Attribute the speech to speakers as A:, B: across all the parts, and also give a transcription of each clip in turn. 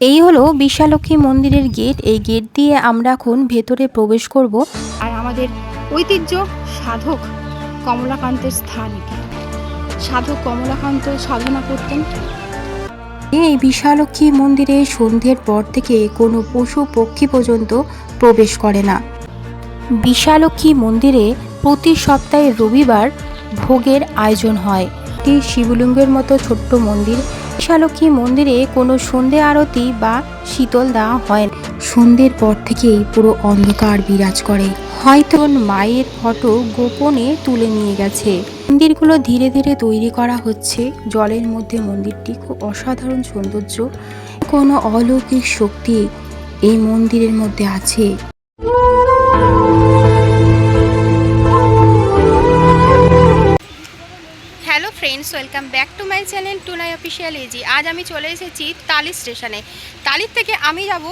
A: এই হলো বিশালক্ষী মন্দিরের গেট। এই গেট দিয়ে আমরা এখন ভেতরে প্রবেশ করব।
B: আর আমাদের ঐতিহ্য সাধক কমলাকান্তের স্থান এটি। সাধক কমলাকান্ত সাধনা করতেন।
A: এই বিশালক্ষী মন্দিরে সন্ধ্যের পর থেকে কোনো পশু পক্ষী পর্যন্ত প্রবেশ করে না। বিশালক্ষী মন্দিরে প্রতি সপ্তাহে রবিবার ভোগের আয়োজন হয়। একটি শিবলিঙ্গের মতো ছোট্ট মন্দির। বিশালক্ষী মন্দিরে কোনো সন্ধে আরতি বা শীতল দেওয়া হয়। সন্ধ্যের পর থেকেই পুরো অন্ধকার বিরাজ করে। হয়তো মায়ের ফটো গোপনে তুলে নিয়ে গেছে। মন্দিরগুলো ধীরে ধীরে তৈরি করা হচ্ছে। জলের মধ্যে মন্দিরটি খুব অসাধারণ সৌন্দর্য। কোনো অলৌকিক শক্তি এই মন্দিরের মধ্যে আছে।
B: Friends welcome back to my channel টুনাই official এজি আজ আমি চলে এসেছি তালি স্টেশনে। তালির থেকে আমি যাব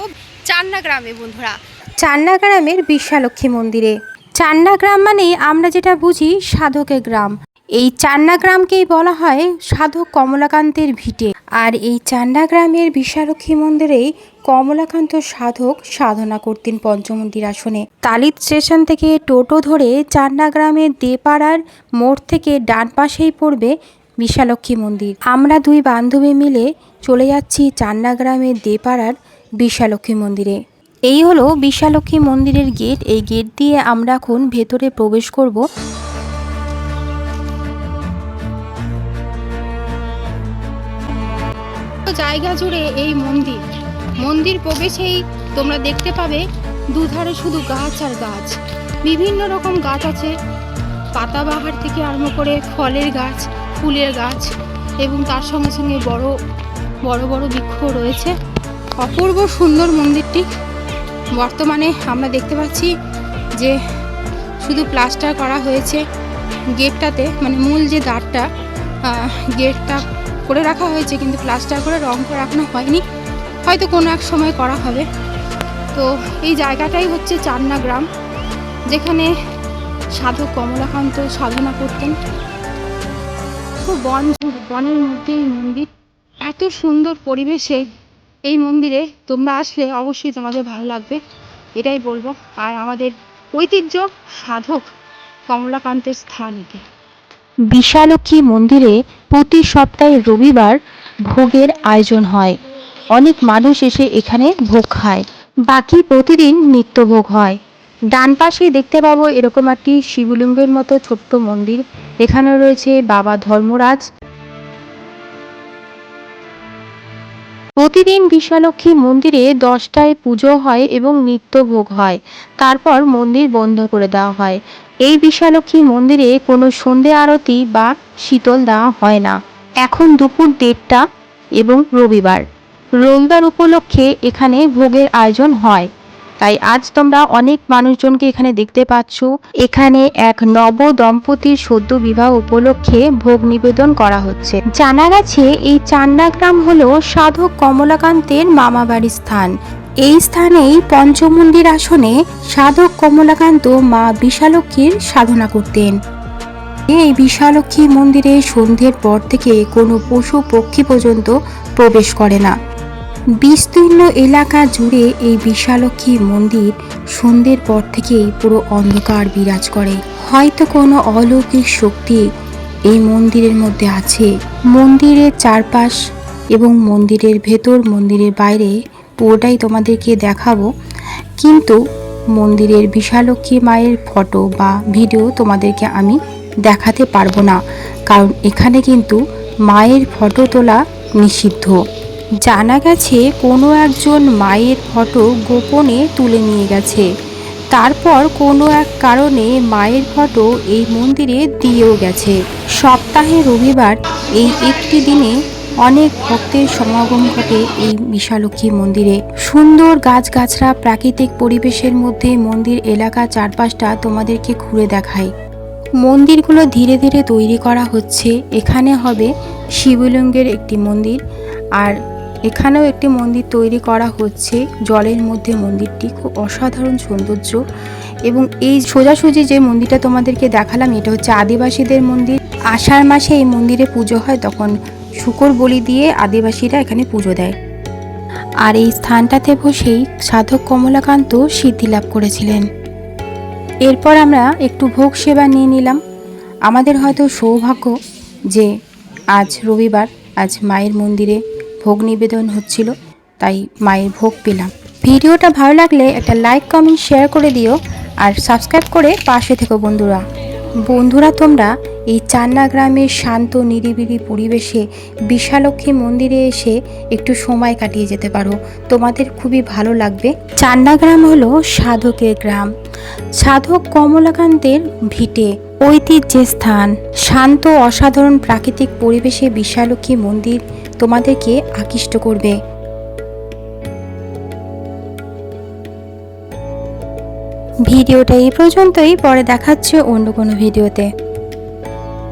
B: চান্না গ্রামে বন্ধুরা।
A: চান্না গ্রামের বিশালক্ষী মন্দিরে। চান্না গ্রাম মানেই আমরা যেটা বুঝি, সাধকের গ্রাম। এই চান্না গ্রামকেই বলা হয় সাধক কমলাকান্তের ভিটে। আর এই চান্না গ্রামের বিশালক্ষী মন্দিরেই কমলাকান্ত সাধক সাধনা করতেন পঞ্চমন্দির আসনে। তালিত স্টেশন থেকে টোটো ধরে চান্না গ্রামের দেপাড়ার মোড় থেকে ডান পাশেই পড়বে বিশালক্ষী মন্দির। আমরা দুই বান্ধবী মিলে চলে যাচ্ছি চান্না গ্রামের দেপাড়ার বিশালক্ষী মন্দিরে। এই হলো বিশালক্ষী মন্দিরের গেট। এই গেট দিয়ে আমরা এখন ভেতরে প্রবেশ করব।
B: জায়গা জুড়ে এই মন্দির। মন্দির প্রবেশেই তোমরা দেখতে পাবে দুধারে শুধু গাছ আর গাছ। বিভিন্ন রকম গাছ আছে। পাতাবাহার থেকে আরম্ভ করে ফলের গাছ, ফুলের গাছ এবং তার সঙ্গে সঙ্গে বড় বড় বড় বৃক্ষ রয়েছে। অপূর্ব সুন্দর মন্দিরটি। বর্তমানে আমরা দেখতে পাচ্ছি যে শুধু প্লাস্টার করা হয়েছে গেটটাতে মানে মূল যে দ্বারটা গেটটা করে রাখা হয়েছে, কিন্তু প্লাস্টার করে রং করে রাখানো হয়নি। হয়তো কোনো এক সময় করা হবে। তো এই জায়গাটাই হচ্ছে চান্না গ্রাম, যেখানে সাধক কমলাকান্ত সাধনা করতেন। খুব বন বনের মধ্যে এই মন্দির, এত সুন্দর পরিবেশে এই মন্দিরে তোমরা আসলে অবশ্যই তোমাদের ভালো লাগবে, এটাই বলব। আর আমাদের ঐতিহ্য সাধক কমলাকান্তের স্থান এটি।
A: বিশালক্ষী মন্দিরে প্রতি সপ্তাহে রবিবার ভোগের আয়োজন হয়। অনেক মানুষ এসে এখানে ভোগ খায়। বাকি প্রতিদিন নিত্যভোগ হয়। ডান পাশে দেখতে পাবো এরকম একটি শিবলিঙ্গের মতো ছোট্ট মন্দির। এখানে রয়েছে বাবা ধর্মরাজ। প্রতিদিন বিশালক্ষী মন্দিরে দশটায় পুজো হয় এবং নিত্যভোগ হয়। তারপর মন্দির বন্ধ করে দেওয়া হয়। এই বিশালক্ষী মন্দিরে কোনো সন্ধে আরতি বা শীতল দেওয়া হয় না। এখন দুপুর দেড়টা এবং রবিবার। রবিবার উপলক্ষে এখানে ভোগের আয়োজন হয়। তাই আজ তোমরা অনেক মানুষজনকে এখানে দেখতে পাচ্ছ। এখানে এক নব দম্পতির সদ্য বিবাহ উপলক্ষে ভোগ নিবেদন করা হচ্ছে। জানা গেছে এই চান্না গ্রাম হলো সাধক কমলাকান্তের মামাবাড়ির স্থান। এই স্থানেই পঞ্চমন্দির আসনে সাধক কমলাকান্ত মা বিশালক্ষীর সাধনা করতেন। এই বিশালক্ষী মন্দিরে সন্ধ্যের পর থেকে কোনো পশু পক্ষী পর্যন্ত প্রবেশ করে না। বিস্তীর্ণ এলাকা জুড়ে এই বিশালক্ষী মন্দির সন্ধ্যের পর থেকেই পুরো অন্ধকার বিরাজ করে। হয়তো কোনো অলৌকিক শক্তি এই মন্দিরের মধ্যে আছে। মন্দিরের চারপাশ এবং মন্দিরের ভেতর, মন্দিরের বাইরে পুরোটাই তোমাদেরকে দেখাবো। কিন্তু মন্দিরের বিশালক্ষী মায়ের ফটো বা ভিডিও তোমাদেরকে আমি দেখাতে পারব না। কারণ এখানে কিন্তু মায়ের ফটো তোলা নিষিদ্ধ। জানা গেছে কোনো একজন মায়ের ফটো গোপনে তুলে নিয়ে গেছে। তারপর কোনো এক কারণে মায়ের ফটো এই মন্দিরে দিয়েও গেছে। সপ্তাহে রবিবার এই একটি দিনে অনেক ভক্তের সমাগম ঘটে এই বিশালক্ষী মন্দিরে। সুন্দর গাছগাছরা প্রাকৃতিক পরিবেশের মধ্যে মন্দির এলাকা চারপাশটা তোমাদেরকে ঘুরে দেখায় মন্দিরগুলো ধীরে ধীরে তৈরি করা হচ্ছে। এখানে হবে শিবলিঙ্গের একটি মন্দির আর এখানেও একটি মন্দির তৈরি করা হচ্ছে। জলের মধ্যে মন্দিরটি খুব অসাধারণ সৌন্দর্য এবং এই সোজাসুজি যে মন্দিরটা তোমাদেরকে দেখালাম, এটা হচ্ছে আদিবাসীদের মন্দির। আষাঢ় মাসে এই মন্দিরে পুজো হয়, তখন শুকর বলি দিয়ে আদিবাসীরা এখানে পুজো দেয়। আর এই স্থানটাতে বসেই সাধক কমলাকান্ত সিদ্ধি লাভ করেছিলেন। এরপর আমরা একটু ভোগ সেবা নিয়ে নিলাম। আমাদের হয়তো সৌভাগ্য যে আজ রবিবার, আজ মায়ের মন্দিরে ভোগ নিবেদন হচ্ছিল, তাই মায়ের ভোগ পেলাম। ভিডিওটা ভালো লাগলে একটা লাইক কমেন্ট শেয়ার করে দিও আর সাবস্ক্রাইব করে পাশে থেকো বন্ধুরা। বন্ধুরা, তোমরা এই চান্না গ্রামের শান্ত, নিরিবিলি পরিবেশে বিশালক্ষী মন্দিরে এসে একটু সময় কাটিয়ে যেতে পারো। তোমাদের খুবই ভালো লাগবে। চান্না গ্রাম হলো সাধকের গ্রাম। সাধক কমলাকান্তের ভিটে, ঐতিহ্যের স্থান। শান্ত, অসাধারণ প্রাকৃতিক পরিবেশে বিশালক্ষী মন্দির তোমাদেরকে আকৃষ্ট করবে। ভিডিওটা এই পর্যন্তই পরে দেখাচ্ছে অন্য কোনো ভিডিওতে।